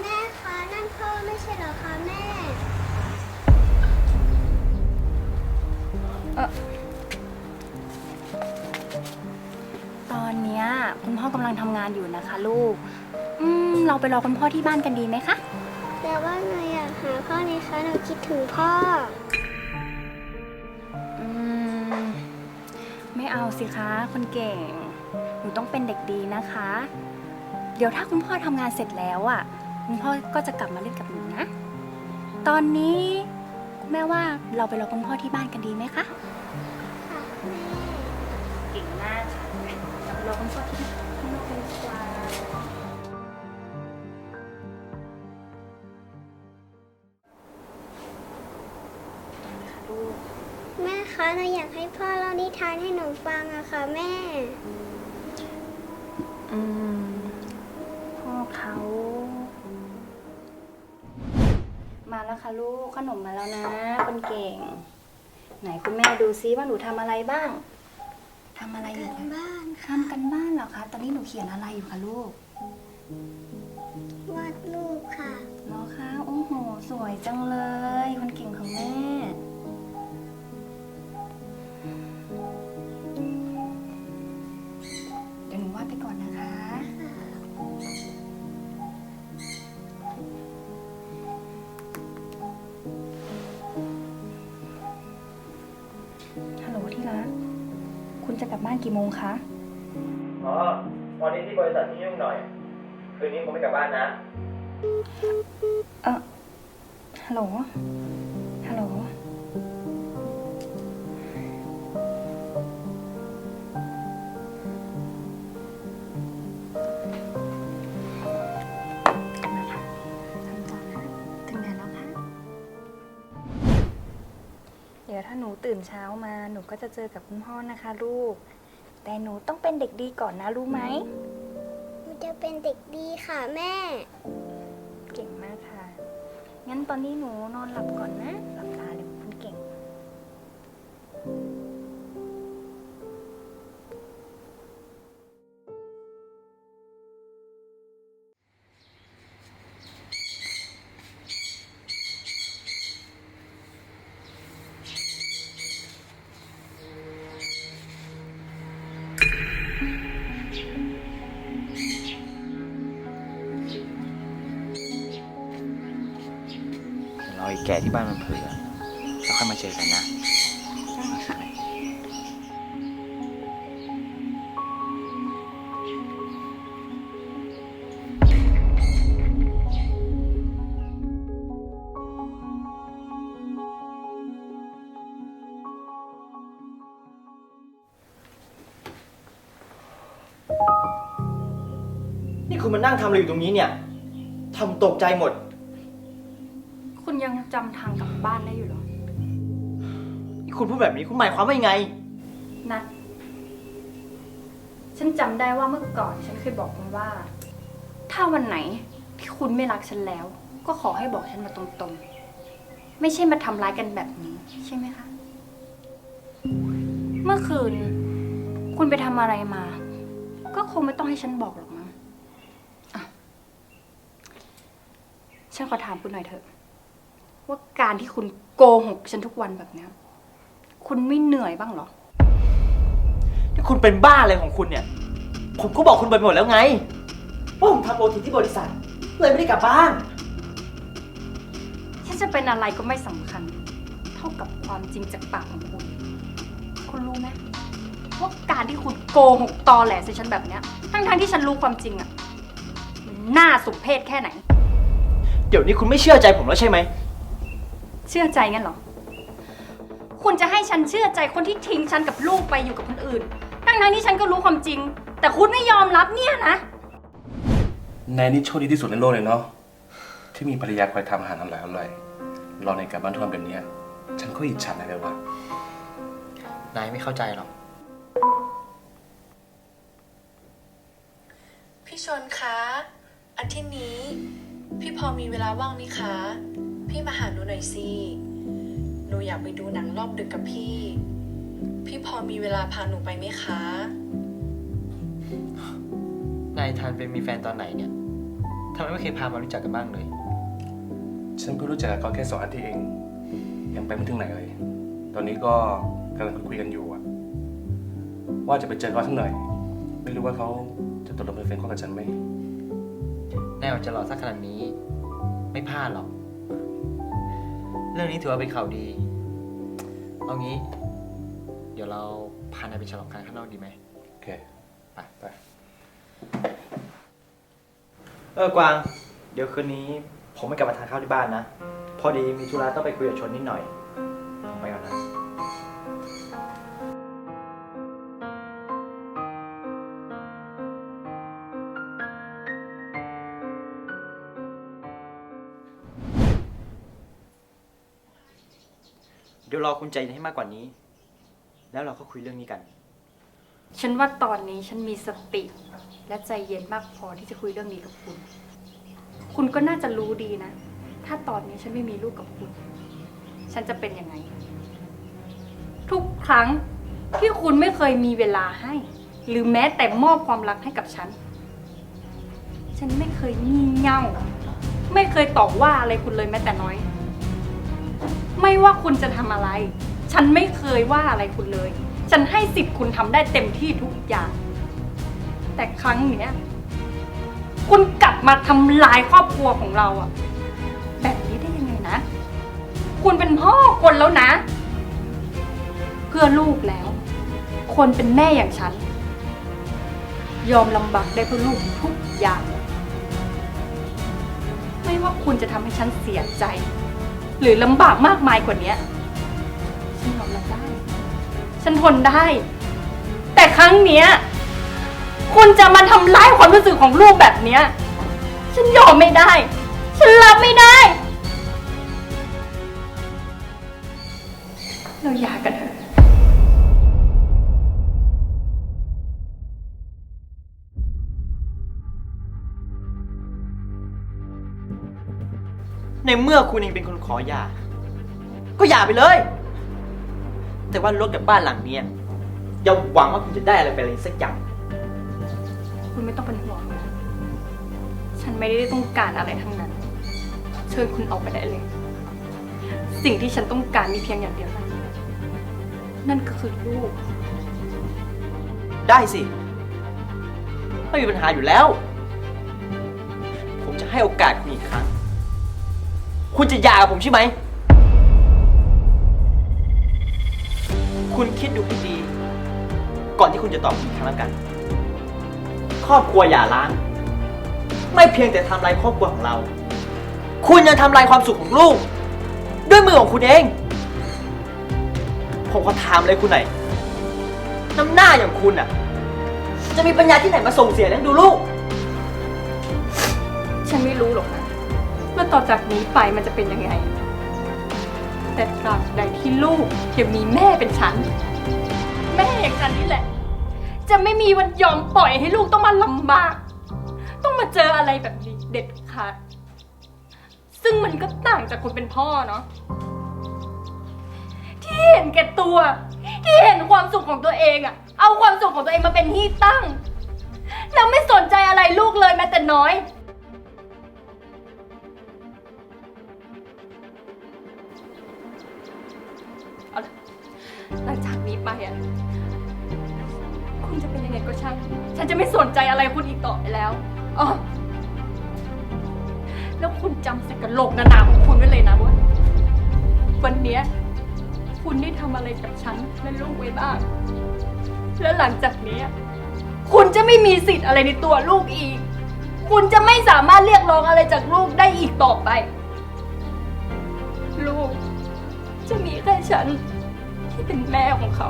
แม่คะนั่นพ่อไม่ใช่เหรอคะแม่ ตอนเนี้ยคุณพ่อกำลังทำงานอยู่นะคะ ลูก อืมเราไปรอคุณพ่อที่บ้านกันดีไหมคะ แต่ว่าหนูอยากหาพ่อนี่คะหนูคิดถึงพ่อ อืม ไม่เอาสิคะคนเก่ง หนูต้องเป็นเด็กดีนะคะ เดี๋ยวถ้าคุณพ่อทำงานเสร็จแล้วอะ คุณพ่อก็จะกลับมาเล่นกับหนูนะ ตอนนี้คุณแม่ว่าเราไปรอคุณพ่อที่บ้านกันดีไหมคะค่ะแม่เก่งมากค่ะเราไปรอคุณพ่อที่ข้างนอกกันดีกว่าลูก แม่คะหนูอยากให้พ่อเล่านิทานให้หนูฟังอะค่ะแม่ อืม มาแล้วค่ะลูกขนมมาแล้วนะ คนเก่ง ไหนคุณแม่ดูซิว่าหนูทำอะไรบ้างทำอะไรอยู่กันคะบ้านทำกันบ้านเหรอคะ ตอนนี้หนูเขียนอะไรอยู่คะลูก วาดรูปค่ะเหรอคะโอ้โห สวยจังเล ฮัลโหลที่รัก คุณจะกลับบ้านกี่โมงคะ อ๋อวันนี้ที่บริษัทที่ยุ่งหน่อย คืนนี้ผมไม่กลับบ้านนะ เออฮัลโหลฮัลโหล ถ้าหนูตื่นเช้ามาหนูก็จะเจอกับคุณพ่อนะคะลูก แต่หนูต้องเป็นเด็กดีก่อนนะรู้ไหม หนูจะเป็นเด็กดีค่ะแม่ เก่งมากค่ะ งั้นตอนนี้หนูนอนหลับก่อนนะ ก่ที่บ้านมันเผื่อแล้วค่อยมาเจอกันนะนี่คุณมานั่งทำอะไรอยู่ตรงนี้เนี่ยทำตกใจหมดคุณ ยังจำทางกลับบ้านได้อยู่เหรอ นี่คุณพูดแบบนี้คุณหมายความว่ายังไง นัด ฉันจำได้ว่าเมื่อก่อนฉันเคยบอกคุณว่า ถ้าวันไหนที่คุณไม่รักฉันแล้ว ก็ขอให้บอกฉันมาตรงๆ ไม่ใช่มาทำร้ายกันแบบนี้ ใช่ไหมคะ เมื่อคืน คุณไปทำอะไรมา ก็คงไม่ต้องให้ฉันบอกหรอกมั้งอะฉันขอถามคุณหน่อยเถอะ ว่าการที่คุณโกหกฉันทุกวันแบบเนี้ยคุณไม่เหนื่อยบ้างเหรอที่คุณเป็นบ้าอะไรของคุณเนี่ย ผมก็บอกคุณไปหมดแล้วไง ว่าผมทำโอทีที่บริษัท เลยไม่ได้กลับบ้าน ฉันจะเป็นอะไรก็ไม่สำคัญ เท่ากับความจริงจากปากของคุณ คุณรู้ไหมว่าการที่คุณโกหกตอแหลใส่ฉันแบบเนี้ย ทั้งๆที่ฉันรู้ความจริงอะมันน่าสุเพศแค่ไหน เดี๋ยวนี้คุณไม่เชื่อใจผมแล้วใช่ไหม เชื่อใจงั้นเหรอ คุณจะให้ฉันเชื่อใจคนที่ทิ้งฉันกับลูกไปอยู่กับคนอื่น ทั้งๆที่ฉันก็รู้ความจริง แต่คุณไม่ยอมรับเนี่ยนะ นายนี่โชคดีที่สุดในโลกเลยเนาะที่มีภรรยาคอยทำอาหารอร่อยอร่อยๆรอในกลับบ้านทุกวันแบบเนี้ยฉันก็อิจฉานายเลยว่ะนายไม่เข้าใจหรอก พี่ชนคะอาทิตย์นี้ พี่พอมีเวลาว่างไหมคะ พี่มาหาหนูหน่อยสิ หนูอยากไปดูหนังรอบดึกกับพี่ พี่พอมีเวลาพาหนูไปไหมคะ นายทันเป็นมีแฟนตอนไหนเนี่ยททำไมไม่เคยพามารู้จักกันบ้างเลย ฉันเพิ่งรู้จักกับเขาแค่สองอาทิตย์เอง ยังไปไม่ถึงไหนเลย ตอนนี้ก็กำลังคุยๆกันอยู่อะว่าจะไปเจอเขาสักหน่อย ไม่รู้ว่าเขาจะตกลงเป็นแฟนเขากับฉันไหมแนวจะหล่อสักขนาดนี้ ไม่พลาดหรอก เรื่องนี้ถือว่าเป็นข่าวดี เอางี้ เดี๋ยวเราพานายไปฉลองกันข้างนอกดีไหมโอเค ไปไปเออกวาง เดี๋ยวคืนนี้ผมไม่กลับมาทานข้าวที่บ้านนะ พอดีมีธุระต้องไปคุยกับชนนิดหน่อย เดี๋ยวรอคุณใจเย็นให้มากกว่านี้ แล้วเราก็คุยเรื่องนี้กัน ฉันว่าตอนนี้ฉันมีสติ และใจเย็นมากพอที่จะคุยเรื่องนี้กับคุณ คุณก็น่าจะรู้ดีนะ ถ้าตอนนี้ฉันไม่มีลูกกับคุณ ฉันจะเป็นยังไง ทุกครั้งที่คุณไม่เคยมีเวลาให้ หรือแม้แต่มอบความรักให้กับฉัน ฉันไม่เคยงี่เง่า ไม่เคยตอบว่าอะไรคุณเลยแม้แต่น้อย ไม่ว่าคุณจะทำอะไร ฉันไม่เคยว่าอะไรคุณเลย ฉันให้สิทธิ์คุณทำได้เต็มที่ทุกอย่าง แต่ครั้งเนี้ย คุณกลับมาทำลายครอบครัวของเราอะแบบนี้ได้ยังไงนะ คุณเป็นพ่อคนแล้วนะ เพื่อลูกแล้ว คนเป็นแม่อย่างฉัน ยอมลำบากได้เพื่อลูกทุกอย่าง ไม่ว่าคุณจะทำให้ฉันเสียใจ หรือลำบากมากมายกว่านี้ฉันยอมรับได้ ฉันทนได้ แต่ครั้งเนี้ยคุณจะมาทำร้ายความรู้สึกของลูกแบบเนี้ย ฉันยอมไม่ได้ ฉันรับไม่ได้ เราหย่ากันเถอะ ในเมื่อคุณเองเป็นคนขอหย่า ก็หย่าไปเลย แต่ว่ารถกับบ้านหลังเนี้ยอย่าหวังว่าคุณจะได้อะไรไปเลยสักอย่าง คุณไม่ต้องเป็นห่วงนะฉันไม่ได้ต้องการอะไรทั้งนั้น เชิญคุณออกไปได้เลย สิ่งที่ฉันต้องการมีเพียงอย่างเดียวเท่านั้นนั่นก็คือลูก ได้สิ ไม่มีปัญหาอยู่แล้ว ผมจะให้โอกาสคุณอีกครั้ง คุณจะหย่ากับผมใช่ไหม คุณคิดดูให้ดี ก่อนที่คุณจะตอบผมครั้งแล้วกัน ครอบครัวหย่าร้าง ไม่เพียงแต่ทำลายครอบครัวของเรา คุณยังทำลายความสุขของลูก ด้วยมือของคุณเอง ผมขอถามเลยคุณหน่อยน้ำหน้าอย่างคุณอะ จะมีปัญญาที่ไหนมาส่งเสียเลี้ยงดูลูก ฉันไม่รู้หรอกนะ ว่าต่อจากนี้ไปมันจะเป็นยังไง แต่ตราบใดที่ลูกยังมีแม่เป็นฉัน แม่อย่างฉันนี่แหละ จะไม่มีวันยอมปล่อยให้ลูกต้องมาลำบาก ต้องมาเจออะไรแบบนี้เด็ดขาด ซึ่งมันก็ต่างจากคนเป็นพ่อเนาะที่เห็นแก่ตัว ที่เห็นความสุขของตัวเองอะเอาความสุขของตัวเองมาเป็นที่ตั้ง แล้วไม่สนใจอะไรลูกเลยแม้แต่น้อย อะคุณจะเป็นยังไงก็ช่าง ฉันจะไม่สนใจอะไรคุณอีกต่อไปแล้วอ๋อแล้วคุณจำสกโหลกหนาของคุณไว้เลยนะว่าวันเนี้ยคุณได้ทำอะไรกับฉันและลูกไว้บ้าง แล้วหลังจากเนี้ยคุณจะไม่มีสิทธิ์อะไรในตัวลูกอีก คุณจะไม่สามารถเรียกร้องอะไรจากลูกได้อีกต่อไป ลูกจะมีแค่ฉัน ที่เป็นแม่ของเขา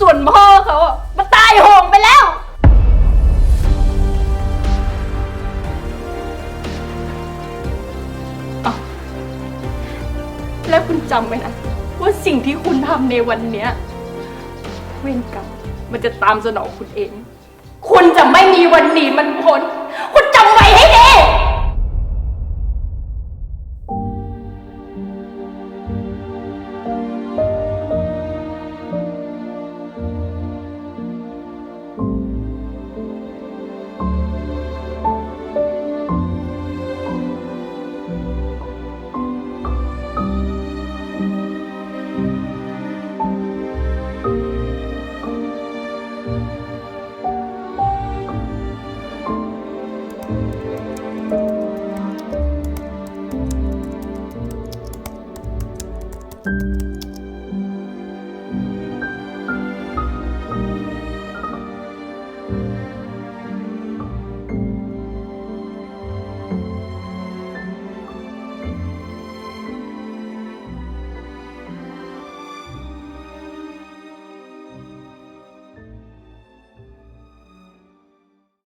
ส่วนพ่อเขาอะมาตายโหงไปแล้วอ้าวแล้วคุณจำไว้นะ ว่าสิ่งที่คุณทำในวันเนี้ยเวรกรรมมันจะตามสนองคุณเอง คุณจะไม่มีวันหนีมันพ้น